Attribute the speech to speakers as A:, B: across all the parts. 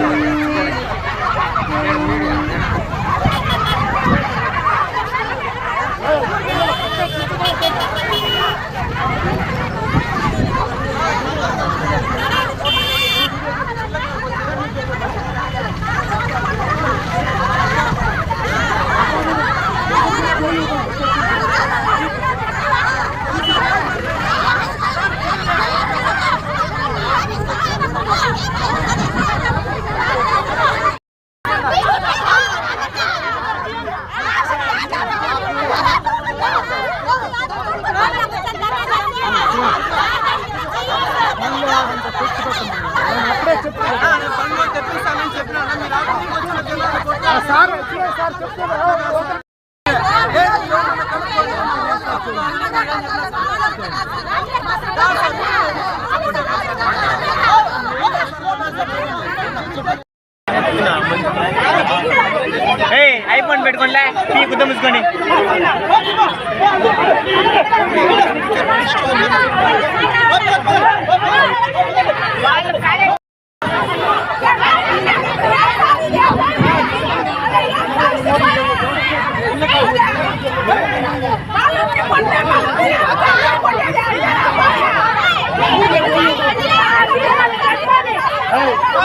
A: Thank you. IPhone పెట్టుకోండి టీ కుద్ద ముసుకోండి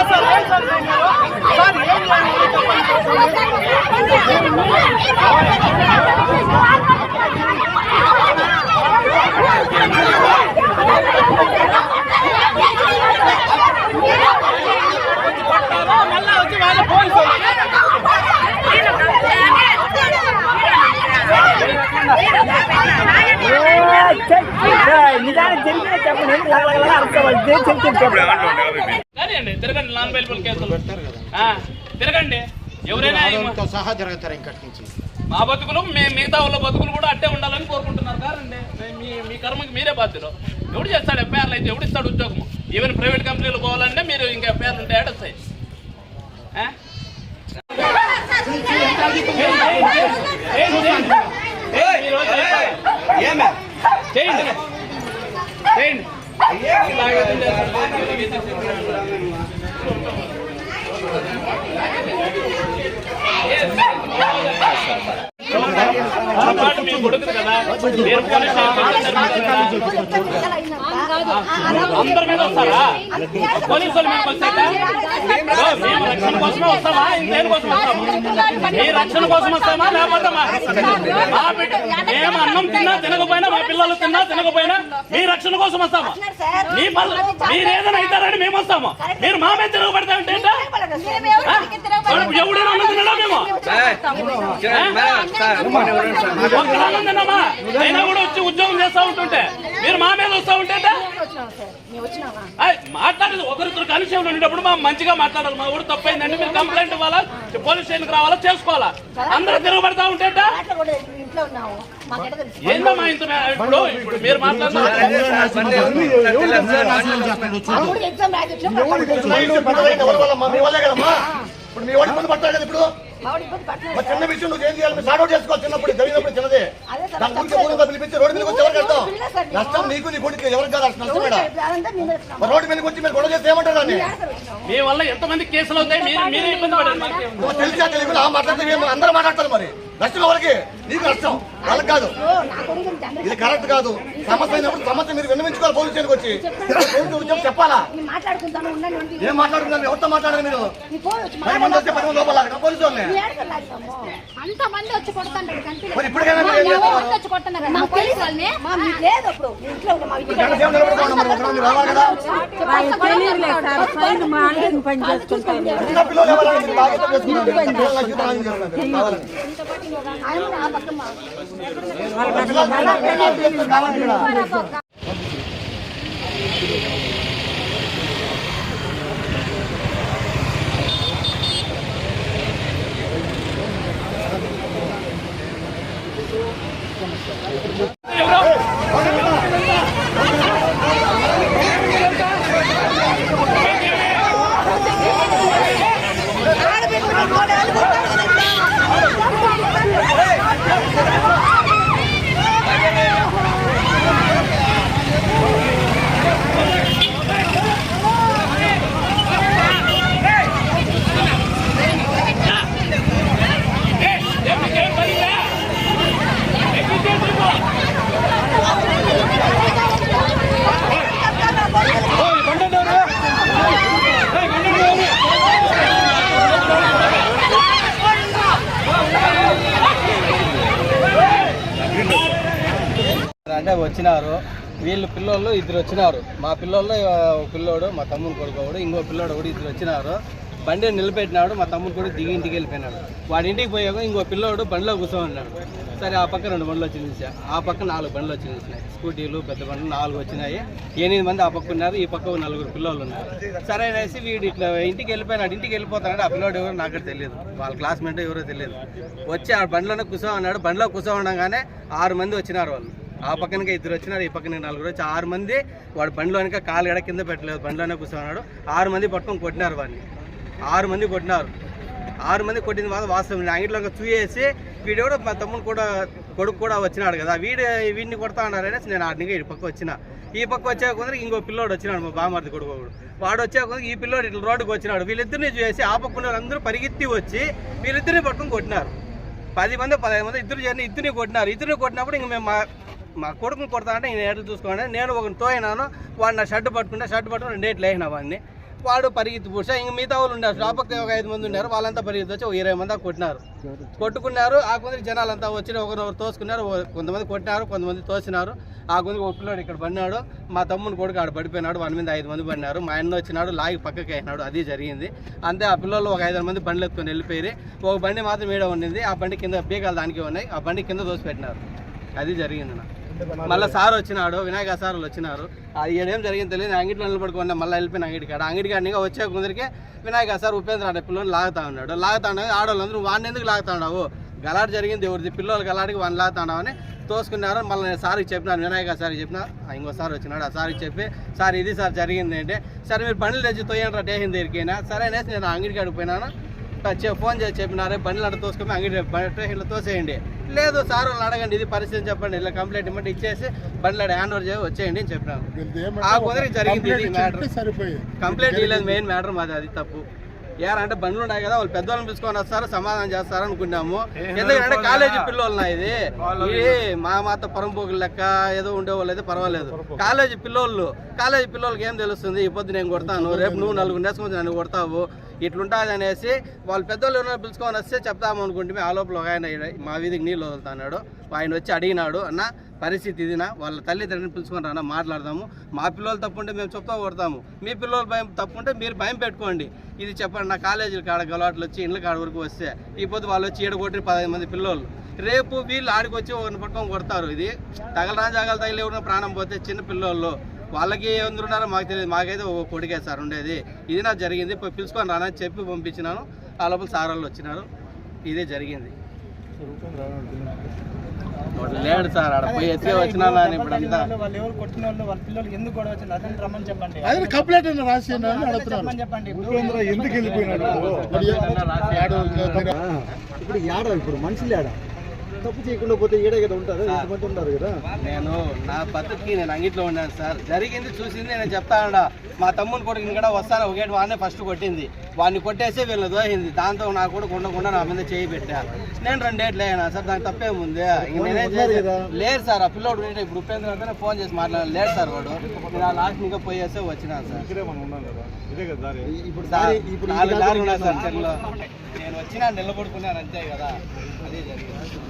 A: సార్ ఏం గుద్ద ముసుకొని నిజానికి చెప్పండి చెప్పండి
B: తిరగండి నాన్ కేసులు ఆ, తిరగండి ఎవరైనా
C: సహా జరుగుతారు ఇంకటి నుంచి
B: మా బతుకులు మే- మిగతా వాళ్ళ బతుకులు కూడా అట్టే ఉండాలని కోరుకుంటున్నారు కాదండి మే- మీ కర్మకి మీరే బాధ్యులు ఎవడు చేస్తాడు ఎఫ్ఐఆర్లు అయితే ఎవడు ఇస్తాడు ఉద్యోగం ఈవెన్ ప్రైవేట్ కంపెనీలు పోవాలంటే మీరు ఇంకా ఎఫ్ఐఆర్లు ఉంటే ఏడొస్తాయి ఆ? చేయండి చేయండి పొరపాటు మీ కొడుకు కదా మీరు పోలీస్ స్టేషన్ అందరి మీద వస్తారా పోలీసుల మీద మేము రక్షణ కోసమే వస్తామా ఇంకేం కోసం వస్తామా మీ రక్షణ కోసం వస్తామా లేకపోతే మా బిడ్డ మేము అన్నం తిన్నా తినకపోయినా మా పిల్లలు తిన్నా తినకపోయినా మీ రక్షణ కోసం వస్తామా మీ పల్ల మీరు ఏదైనా అవుతారని మేము వస్తాము మీరు మా మీద తిరగబడతా ఉంటే ఎవడైనా అన్నం తినడా మేము తిన్నామా అయినా కూడా వచ్చి ఉద్యోగం చేస్తా ఉంటుంటే మీరు మా మీద వస్తా ఉంటే మాట్లాడేది ఒకరిద్దరు కలిసి ఉండేటప్పుడు మా మంచిగా మాట్లాడాలి మా ఊరు తప్పైందండి మీరు కంప్లైంట్ ఇవ్వాలా పోలీస్ స్టేషన్కి రావాలా చేసుకోవాలా అందరూ తిరగబడతా ఉంటే ఏంటా?
D: ఇంట్లో ఉన్నావు మాకెట తెలుసు
B: ఏందమ్మా ఇంత మే- ఇప్పుడు ఇప్పుడు మీరు మాట్లాడుతున్నారు
C: ఎవరి ఇప్పుడు మీ వాడి ఇబ్బంది పడతాడు కదా ఇప్పుడు? మరి చిన్న విషయం నువ్వు ఏం చేయాలి సార్ట్ చేసుకోవాలి చిన్నప్పుడు జరిగినప్పుడు చిన్నదే. దాని గురించి ఊరుగా పిలిపించి రోడ్డు మీదకి వచ్చి
D: సార్ మేము.
C: నష్టం నీకు నీ కొడుకు ఎవరికి కాదు అసలు నష్టం మేడం. మరి రోడ్డు మీదకి వచ్చి మీరు గొడవ చేస్తే ఏమంటారు దాన్ని?
B: మీ వల్ల ఎంతమంది కేసులు అవుతాయి
C: నువ్వు తెలిసా తెలియకుండా ఆ మాట్లాడితే అందరూ మాట్లాడతారు మరి. నష్టం ఎవరికి? నీకు నష్టం. వాళ్ళకి కాదు. ఇది కరెక్ట్ కాదు. సమస్య అయినప్పుడు సమస్య మీరు విన్నవించుకోవాలి పోలీస్ స్టేషన్కి వచ్చి. ఉద్యోగం చెప్పాలా. ఏం మాట్లాడుతున్నారు? ఎవరితో మాట్లాడారు మీరు?
D: వచ్చి
C: పది మంది వస్తే పది మంది లోపల పోలీసు వాళ్ళని.
E: అంత మంది వచ్చి
C: చేస్తారు?
E: వచ్చి కొడుతున్నారు.
D: లేదు అప్పుడు. ఇంట్లో
F: వచ్చినారు. వీళ్ళు పిల్లోళ్ళు ఇద్దరు వచ్చినారు. మా పిల్లోళ్ళు పిల్లోడు మా తమ్ముడు కొడుకోడు ఇంకో పిల్లోడు కూడా ఇద్దరు వచ్చినారు. బండి నిలబెట్టినాడు మా తమ్ముడు కూడా దిగి ఇంటికి వెళ్ళిపోయినాడు. వాడి ఇంటికి పోయాక ఇంకో పిల్లోడు బండిలో కూర్చోన్నాడు సరే ఆ పక్క రెండు బండ్లు వచ్చినాయి ఆ పక్క నాలుగు బండ్లు వచ్చినాయి స్కూటీలు పెద్ద బండ్లు నాలుగు వచ్చినాయి. ఎనిమిది మంది ఆ పక్క ఉన్నారు ఈ పక్క నలుగురు పిల్లలు ఉన్నారు. సరే అనేసి వీడు ఇట్లా ఇంటికి వెళ్ళిపోయినాడు. ఇంటికి వెళ్ళిపోతాడు ఆ పిల్లోడు ఎవరో నాకు తెలియదు. వాళ్ళ క్లాస్మేట్ ఎవరో తెలియదు. వచ్చి ఆ బండ్లోనే కూర్చోమన్నాడు. బండిలో కూర్చోమనగానే ఆరు మంది వచ్చినారు వాళ్ళు. ఆ పక్కనకి ఇద్దరు వచ్చినారు ఈ పక్కన నలుగురు వచ్చి ఆరు మంది వాడు బండిలోనిక కాలు ఎడ కింద పెట్టలేదు బండిలోనే కూర్చున్నాడు. ఆరు మంది పట్టుకొని కొట్టినారు వాడిని. ఆరు మంది కొట్టినారు. ఆరు మంది కొట్టిన మాత్రం వాస్తవం అంగిట్లో చూసేసి వీడు కూడా మా తమ్ముడు కూడా కొడుకు కూడా వచ్చినాడు కదా. వీడు వీడిని కొడతా ఉన్నారనేసి నేను ఆడిని ఈ పక్క వచ్చిన. ఈ పక్క వచ్చే కొందరు ఇంకో పిల్లోడు వచ్చినాడు మా బామర్ది కొడుకు వాడు వచ్చే కొందరు ఈ పిల్లోడు ఇట్లా రోడ్డుకి వచ్చినాడు. వీళ్ళిద్దరిని చూసి ఆ పక్క అందరూ పరిగెత్తి వచ్చి వీళ్ళిద్దరిని పట్టుకుని కొట్టినారు. పది మంది పదహైదు మంది ఇద్దరు చేరిన ఇద్దరిని కొట్టినారు. ఇద్దరిని కొట్టినప్పుడు ఇంక మేము మా కొడుకుని కొడతా అంటే నేను ఏట్లు చూసుకోండి. నేను ఒక తోయినాను వాడు నా షర్ట్ పట్టుకుంటే షర్ట్ పట్టుకుని రెండేట్లు వేసిన వాడిని. వాడు పరిగెత్తి పూసా ఇంక మిగతా వాళ్ళు ఉన్నారు. షాపక్క ఒక ఐదు మంది ఉన్నారు. వాళ్ళంతా పరిగెత్తి వచ్చి ఒక ఇరవై మంది కొట్టినారు. కొట్టుకున్నారు. ఆ కొందరు జనాలంతా వచ్చి ఒకరినొకరు తోసుకున్నారు. కొంతమంది కొట్టినారు. కొంతమంది తోసినారు. ఆ కొందరు ఒక ఇక్కడ పడినాడు. మా తమ్ముని కొడుకు ఆడ పడిపోయినాడు. వాడి మీద ఐదు మంది పడినారు. మా ఆయన వచ్చినాడు. లాగి పక్కకి వేసినాడు. అది జరిగింది. అంతే ఆ పిల్లలు ఒక ఐదు మంది బండ్లు ఎత్తుకొని వెళ్ళిపోయి ఒక బండి మాత్రం ఈడ ఉండింది. ఆ బండి కింద బీకాలు దానికి ఉన్నాయి. ఆ బండి కింద దోసి పెట్టినారు అది జరిగింది నా మళ్ళీ సార్ వచ్చినాడు వినాయక సార్ వాళ్ళు వచ్చినారు. అది ఏడేం జరిగింది తెలియదు. అంగిట్లో నిలబడుకున్నా మళ్ళీ వెళ్ళిపోయిన అంగిటి కాడ. అంగిటి కాడ వచ్చే కొందరికి వినాయక సార్ ఉపేంద్ర అనే పిల్లలు లాగుతా ఉన్నాడు. లాగుతా ఉన్నాడు. ఆడవాళ్ళందరూ వాడిని ఎందుకు లాగుతా ఉన్నావు? గలాట జరిగింది ఎవరిది? పిల్లలు గలాడికి వాడిని లాగుతా ఉన్నావు? తోసుకున్నారు. మళ్ళీ నేను సార్కి చెప్పినాను వినాయక సార్కి చెప్పిన. ఇంకో సార్ వచ్చినాడు. ఆ సార్కి చెప్పి సార్ ఇది సార్ జరిగింది అంటే సరే మీరు పనులు తెచ్చి తోయండి స్టేషన్ దగ్గరికైనా సరే అనేసి నేను అంగిడికి అడిగిపోయినాను ఫోన్ చేసి చెప్పినారే బండ్లు అక్కడ తోసుకొని అంగడి స్టేషన్లో తోసేయండి. లేదు సార్ వాళ్ళని అడగండి ఇది పరిస్థితి చెప్పండి ఇలా కంప్లైంట్ ఇవ్వండి ఇచ్చేసి బండ్లు హ్యాండ్ ఓవర్ చేసి వచ్చేయండి అని చెప్పినాను ఆ కుదిరికి జరిగింది ఇది మ్యాటర్. కంప్లైంట్ ఇవ్వలేదు మెయిన్ మ్యాటర్ మాది అది తప్పు. ఏరంటే బండ్లు ఉన్నాయి కదా వాళ్ళు పెద్దవాళ్ళని పిలుచుకొని వస్తారు సమాధానం చేస్తారు అనుకున్నాము. ఎందుకంటే కాలేజీ పిల్లలు ఇది. ఇది మా మాత పరంపోకులు లెక్క ఏదో ఉండేవాళ్ళు అయితే పర్వాలేదు. కాలేజీ పిల్లోళ్ళు కాలేజీ పిల్లలకి ఏం తెలుస్తుంది? ఈ పొద్దు నేను కొడతాను రేపు నువ్వు నలుగురు నేర్చుకొని నన్ను కొడతావు ఇట్లుంటుంది అనేసి వాళ్ళు పెద్దోళ్ళు ఎవరైనా పిలుచుకొని వస్తే చెప్తాము అనుకుంటే ఆ లోపల ఒక ఆయన మా వీధికి నీళ్ళు వదులుతున్నాడు. ఆయన వచ్చి అడిగినాడు అన్న పరిస్థితి ఇదినా వాళ్ళ తల్లిదండ్రులను పిలుచుకొని రానా మాట్లాడదాము. మా పిల్లలు తప్పుంటే మేము చెప్తా కొడతాము. మీ పిల్లలు భయం తప్పుంటే మీరు భయం పెట్టుకోండి. ఇది చెప్పండి నా కాలేజీల కాడ గలవాట్లు వచ్చి ఇండ్ల కాడ వరకు వస్తే ఈ పొద్దు వాళ్ళు వచ్చి ఏడగొట్టి పదహైదు మంది పిల్లలు రేపు వీళ్ళు ఆడికి వచ్చి ఒకరిని పట్టుకొని కొడతారు. ఇది తగలరా జాగాలు తగిలి ఎవరిన ప్రాణం పోతే చిన్న పిల్లోళ్ళు వాళ్ళకి ఎందుకున్నారో మాకు తెలియదు. మాకైతే ఒక కొడుకే సార్ ఉండేది. ఇది నాకు జరిగింది. పోయి పిలుచుకొని రానని చెప్పి పంపించినాను. ఆ లోపల సార్ వాళ్ళు వచ్చినారు. ఇదే జరిగింది. లేడు సార్ ఆడ పోయి ఎత్తి వచ్చినా ఇప్పుడు అంతా
A: వాళ్ళు ఎవరు కొట్టిన వాళ్ళు వాళ్ళ పిల్లలు ఎందుకు గొడవ వచ్చింది? అతను రమ్మని చెప్పండి.
C: అది కంప్లైంట్ అయినా రాసి అని అడుగుతున్నారు.
A: చెప్పమని చెప్పండి.
C: ఎందుకు వెళ్ళిపోయినాడు? ఇప్పుడు యాడ ఇప్పుడు మనుషులు యాడ? తప్పు చేయకుండా పోతే ఈడే కదా ఉంటారు ఎంతమంది ఉంటారు కదా.
F: నేను నా బతుకి నేను అంగిట్లో ఉన్నాను సార్. జరిగింది చూసింది నేను చెప్తాను మా తమ్ముని కొడుకుని కూడా వస్తాను. ఒకటి వాడినే ఫస్ట్ కొట్టింది. వాడిని కొట్టేసి వీళ్ళని దోహింది. దాంతో నా కూడా ఉండకుండా నా మీద చేయి పెట్టా. నేను రెండేట్లు అయినా సార్? దానికి తప్పేముంది నేనేం చేసేది? లేదు సార్ ఆ పిల్లోడు ఇప్పుడు ఉపేంద్ర అంతా ఫోన్ చేసి మాట్లాడాలి. లేదు సార్ వాడు. నేను ఆ లాస్ట్ ఇంకా పోయేస్తే వచ్చినాను సార్.
C: ఇప్పుడు
F: నాలుగు
C: దారి
F: దారులు ఉన్నాయి సార్? చెరువులో. నేను వచ్చినా నిలబడుకున్నాను అంతే కదా. అదే జరిగింది.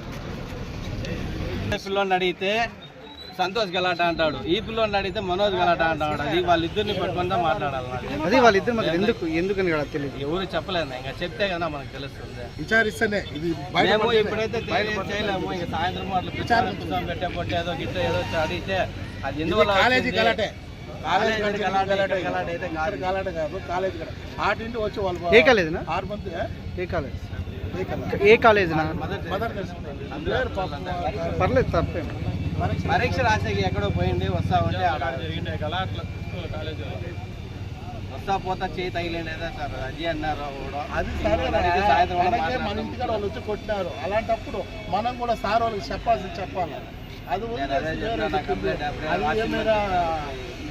F: పిల్లోని అడిగితే సంతోష్ గలాట అంటాడు. ఈ పిల్లోని అడిగితే మనోజ్ గలాట అంటాడు. అది వాళ్ళిద్దరిని పట్టుకుందా మాట్లాడాలి.
A: అది వాళ్ళిద్దరు మరి ఎందుకు ఎందుకని కూడా తెలియదు.
F: ఎవరు చెప్పలేదు ఇంకా చెప్తే కదా మనకు తెలుస్తుంది.
C: విచారిస్తేనే ఇది బయట
F: మేము ఇప్పుడైతే చేయలేము ఇంకా సాయంత్రం అట్లా పెట్టే పొట్టే ఏదో గిట్ట ఏదో అడిగితే అది ఎందువల్ల
C: కాలేజీ? గలాటే.
F: కాలేజీ గలాట కాదు.
C: కాలేజీ ఆటింటి వచ్చి వాళ్ళు
A: ఏ కాలేజీనా
C: ఆరు మంది
A: ఏ కాలేజ్
C: ఏ కాలేజ్.
A: పర్లేదు తప్పేం
F: పరీక్ష రాసేకి ఎక్కడో పోయింది వస్తా ఉంటే వస్తా పోతా చేయి తగిలేదా సార్ అది అన్నారు.
C: అది
F: సాయంత్రం
C: మన. ఇంటికాడ వాళ్ళు వచ్చి కొట్టినారు అలాంటప్పుడు మనం కూడా సార్ వాళ్ళకి చెప్పాల్సింది చెప్పాలి అది ఉంది,